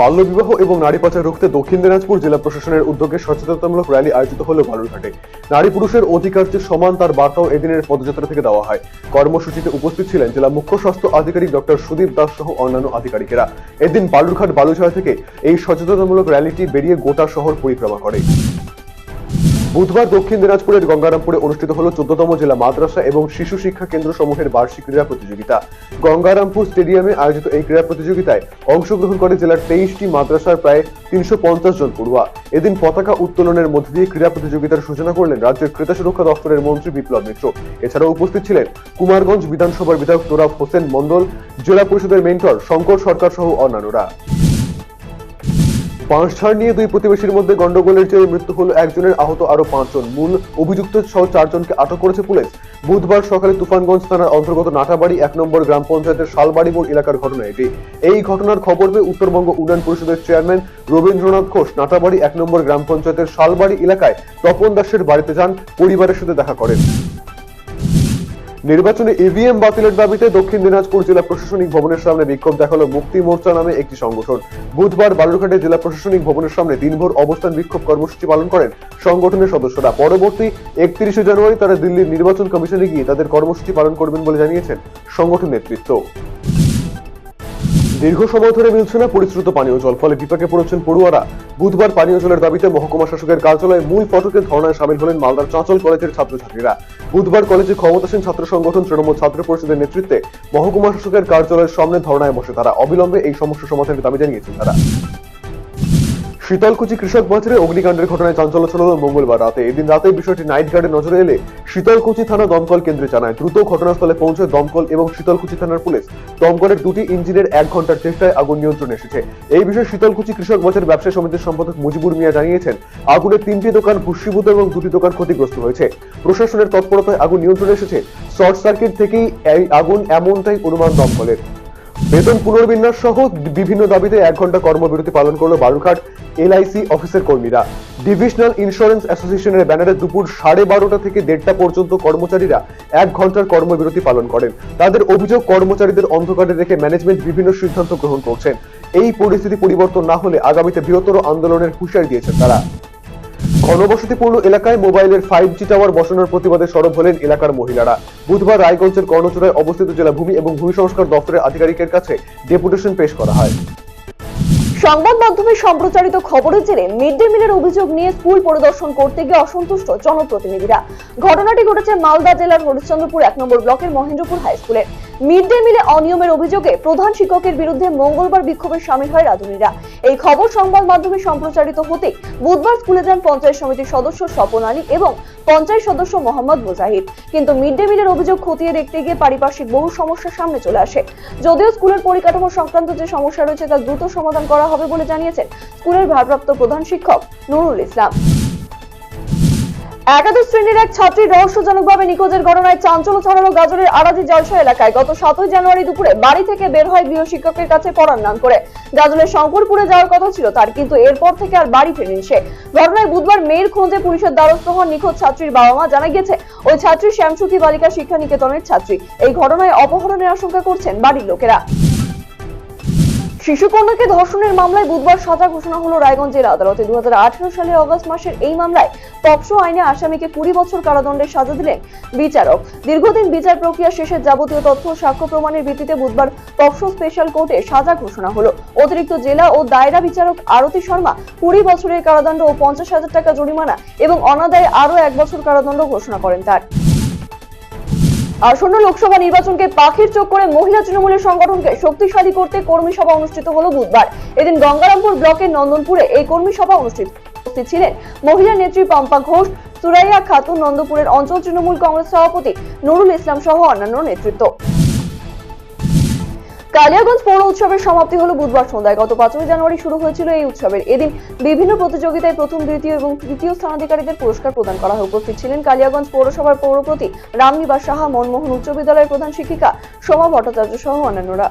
বাল্যবিবাহ এবং নারী পাচার রুখতে দক্ষিণ দিনাজপুর জেলা প্রশাসনের উদ্যোগে সচেতনতামূলক র্যালি আয়োজিত হলো বালুরঘাটে। নারী পুরুষের অধিকার যে সমান তার বার্তাও এদিনের পদযাত্রা থেকে দেওয়া হয়। কর্মসূচিতে উপস্থিত ছিলেন জেলা মুখ্য স্বাস্থ্য আধিকারিক ডক্টর সুদীপ দাস সহ অন্যান্য আধিকারিকেরা। এদিন বালুরঘাট বালুঝাড় থেকে এই সচেতনতামূলক র্যালিটি বেরিয়ে গোটা শহর পরিক্রমা করে। বুধবার দক্ষিণ দিনাজপুরের গঙ্গারামপুরে অনুষ্ঠিত হল চোদ্দতম জেলা মাদ্রাসা এবং শিশু শিক্ষা কেন্দ্র সমূহের বার্ষিক ক্রীড়া প্রতিযোগিতা। গঙ্গারামপুর স্টেডিয়ামে আয়োজিত এই ক্রীড়া প্রতিযোগিতায় অংশগ্রহণ করে জেলার তেইশটি মাদ্রাসার প্রায় তিনশো পঞ্চাশ জন পড়ুয়া। এদিন পতাকা উত্তোলনের মধ্যে দিয়ে ক্রীড়া প্রতিযোগিতার সূচনা করলেন রাজ্যের ক্রেতা সুরক্ষা দপ্তরের মন্ত্রী বিপ্লব মিত্র। এছাড়াও উপস্থিত ছিলেন কুমারগঞ্জ বিধানসভার বিধায়ক তোরাব হোসেন মন্ডল জেলা পরিষদের মেন্টর শঙ্কর সরকার সহ অন্যান্যরা। পাঁচঝাড় নিয়ে দুই প্রতিবেশীর মধ্যে গন্ডগোলের জেরে মৃত্যু হলো একজনের, আহত আরও পাঁচজন। মূল অভিযুক্ত সহ চারজনকে আটক করেছে পুলিশ। বুধবার সকালে তুফানগঞ্জ থানার অন্তর্গত নাটাবাড়ি এক নম্বর গ্রাম পঞ্চায়েতের শালবাড়ি মোড় এলাকার ঘটনা এটি। এই ঘটনার খবর পেয়ে উত্তরবঙ্গ উন্নয়ন পরিষদের চেয়ারম্যান রবীন্দ্রনাথ ঘোষ নাটাবাড়ি এক নম্বর গ্রাম পঞ্চায়েতের শালবাড়ি এলাকায় তপন দাসের বাড়িতে যান, পরিবারের সাথে দেখা করেন। নির্বাচনে ইভিএম বাতিলের দাবিতে দক্ষিণ দিনাজপুর জেলা প্রশাসনিক ভবনের সামনে বিক্ষোভ দেখাল মুক্তি মোর্চা নামে একটি সংগঠন। বুধবার বালুরঘাটে জেলা প্রশাসনিক ভবনের সামনে দিনভর অবস্থান বিক্ষোভ কর্মসূচি পালন করেন সংগঠনের সদস্যরা। পরবর্তী একত্রিশে জানুয়ারি তারা দিল্লির নির্বাচন কমিশনে গিয়ে তাদের কর্মসূচি পালন করবেন বলে জানিয়েছেন সংগঠন নেতৃত্ব। দীর্ঘ সময় ধরে মিলছে না পরিশ্রুত পানীয় জল, ফলে বিপাকে পড়েছেন পড়ুয়ারা। বুধবার পানীয় জলের দাবিতে মহকুমা শাসকের কার্যালয়ে মূল ফটকে ধর্নায় সামিল হলেন মালদার চাঁচল কলেজের ছাত্রছাত্রীরা। বুধবার কলেজে ক্ষমতাসীন ছাত্র সংগঠন তৃণমূল ছাত্র পরিষদের নেতৃত্বে মহকুমা শাসকের কার্যালয়ের সামনে ধর্নায় বসে তারা। অবিলম্বে এই সমস্যা সমাধানের দাবি জানিয়েছেন তারা। শীতলকুচি কৃষক বাজারে অগ্নিকাণ্ডের ঘটনায় চাঞ্চল্য ছড়ালো মঙ্গলবার রাতে। এদিন রাতে বিষয়টি নাইট গার্ডে নজরে এলে শীতলকুচি থানা দমকল কেন্দ্রে জানায়, দ্রুত ঘটনাস্থলে পৌঁছে দমকল এবং শীতলকুচি থানার পুলিশ দমকলের দুটি ইঞ্জিনের এক ঘণ্টার চেষ্টায় আগুন নিয়ন্ত্রণে এসেছে। এই বিষয়ে শীতলকুচি কৃষক বাজার ব্যবসায়ী সমিতির সম্পাদক মুজিবুর মিয়া জানিয়েছেন, আগুনে তিনটি দোকান ভূষীভূত এবং দুটি দোকান ক্ষতিগ্রস্ত হয়েছে। প্রশাসনের তৎপরতায় আগুন নিয়ন্ত্রণে এসেছে। শর্ট সার্কিট থেকেই এই আগুন এমনটাই অনুমান দমকলের। বেতন পুনর্বিন্যাস সহ বিভিন্ন দাবিতে এক ঘণ্টা কর্মবিরতি পালন করল বালুরঘাট এলআইসি অফিসের কর্মীরা। ডিভিশনাল ইন্স্যুরেন্স অ্যাসোসিয়েশনের ব্যানারে দুপুর সাড়ে বারোটা থেকে দেড়টা পর্যন্ত কর্মচারীরা এক ঘণ্টার কর্মবিরতি পালন করেন। তাদের অভিযোগ, কর্মচারীদের অন্ধকারে রেখে ম্যানেজমেন্ট বিভিন্ন সিদ্ধান্ত গ্রহণ করছেন। এই পরিস্থিতি পরিবর্তন না হলে আগামীতে বৃহত্তর আন্দোলনের হুঁশিয়ারি দিয়েছেন তারা। ঘনবসতিপূর্ণ এলাকায় মোবাইলের ফাইভ জি টাওয়ার বসানোর প্রতিবাদে সরব হলেন এলাকার মহিলারা। বুধবার রায়গঞ্জের কর্ণচূড়ায় অবস্থিত জেলা ভূমি এবং ভূমি সংস্কার দপ্তরের আধিকারিকের কাছে ডেপুটেশন পেশ করা হয়। সংবাদ মাধ্যমে সম্প্রচারিত খবরের জেরে মিড ডে মিলের অভিযোগ নিয়ে স্কুল পরিদর্শন করতে গিয়ে অসন্তুষ্ট জনপ্রতিনিধিরা। ঘটনাটি ঘটেছে মালদা জেলার হরিশ্চন্দ্রপুর এক নম্বর ব্লকের মহেন্দ্রপুর হাই স্কুলে। মিড ডে মিলে অনিয়মের অভিযোগে প্রধান শিক্ষকের বিরুদ্ধে মঙ্গলবার বিক্ষোভে সামিল হয় রাঁধুনিরা। এই খবর সংবাদ মাধ্যমে সম্প্রচারিত হতে বুধবার স্কুলে যান পঞ্চায়েত সমিতির সদস্য স্বপন আলী এবং পঞ্চায়েত সদস্য মোহাম্মদ মুজাহিদ। কিন্তু মিড ডে মিলের অভিযোগ খতিয়ে দেখতে গিয়ে পারিপার্শ্বিক বহু সমস্যার সামনে চলে আসে। যদিও স্কুলের পরিকাঠামো সংক্রান্ত যে সমস্যা রয়েছে তা দ্রুত সমাধান করা হবে বলে জানিয়েছেন স্কুলের ভারপ্রাপ্ত প্রধান শিক্ষক নুরুল ইসলাম। একাদশ শ্রেণির এক ছাত্রী রহস্যজনকভাবে নিখোঁজের ঘটনায় চাঞ্চল্য ছড়ানো গাজরের আরাজি জলসা এলাকায় গত সাতই জানুয়ারি দুপুরে বাড়ি থেকে বের হয় গৃহ শিক্ষকের কাছে পড়ার নাম করে। গাজলের শঙ্করপুরে যাওয়ার কথা ছিল তার, কিন্তু এরপর থেকে আর বাড়ি ফেরেনি সে। ঘটনায় বুধবার মেয়ের খোঁজে পুলিশের দ্বারস্থ হন নিখোঁজ ছাত্রীর বাবা মা জানা গেছে ওই ছাত্রী শ্যামসুখী বালিকা শিক্ষা নিকেতনের ছাত্রী। এই ঘটনায় অপহরণের আশঙ্কা করছেন বাড়ির লোকেরা। শিশুকন্যাকে ধর্ষণের মামলায় বুধবার সাজা ঘোষণা হলো রায়গঞ্জ আদালতে। দু সালের অগস্ট মাসের এই মামলায় পক্সো আইনে আসামিকে কুড়ি বছর কারাদণ্ডের সাজা দিলেন বিচারক। দীর্ঘদিন বিচার প্রক্রিয়া শেষে যাবতীয় তথ্য সাক্ষ্য প্রমাণের ভিত্তিতে বুধবার পক্সো স্পেশাল কোর্টে সাজা ঘোষণা হলো। অতিরিক্ত জেলা ও দায়রা বিচারক আরতি শর্মা কুড়ি বছরের কারাদণ্ড ও পঞ্চাশ হাজার টাকা জরিমানা এবং অনাদায়ে আরও এক বছর কারাদণ্ড ঘোষণা করেন তার। আসন্ন লোকসভা নির্বাচনকে পাখির চোখ করে মহিলা তৃণমূলের সংগঠনকে শক্তিশালী করতে কর্মী সভা অনুষ্ঠিত হল বুধবার। এদিন গঙ্গারামপুর ব্লকের নন্দনপুরে এই কর্মী সভা অনুষ্ঠিত উপস্থিত ছিলেন মহিলা নেত্রী পম্পা ঘোষ, সুরাইয়া খাতুন, নন্দপুরের অঞ্চল তৃণমূল কংগ্রেস সভাপতি নুরুল ইসলাম সহ অন্যান্য নেতৃত্ব। কালিয়াগঞ্জ পৌর উৎসবের সমাপ্তি হলো বুধবার সন্ধ্যায়। গত পাঁচই জানুয়ারি শুরু হয়েছিল এই উৎসবের। এদিন বিভিন্ন প্রতিযোগিতায় প্রথম, দ্বিতীয় এবং তৃতীয় স্থানাধিকারীদের পুরস্কার প্রদান করা হয় উপস্থিত ছিলেন কালিয়াগঞ্জ পৌরসভার পৌরপতি রামনিবাস সাহা, মনমোহন উচ্চ বিদ্যালয়ের প্রধান শিক্ষিকা সোমা ভট্টাচার্য সহ অন্যান্যরা।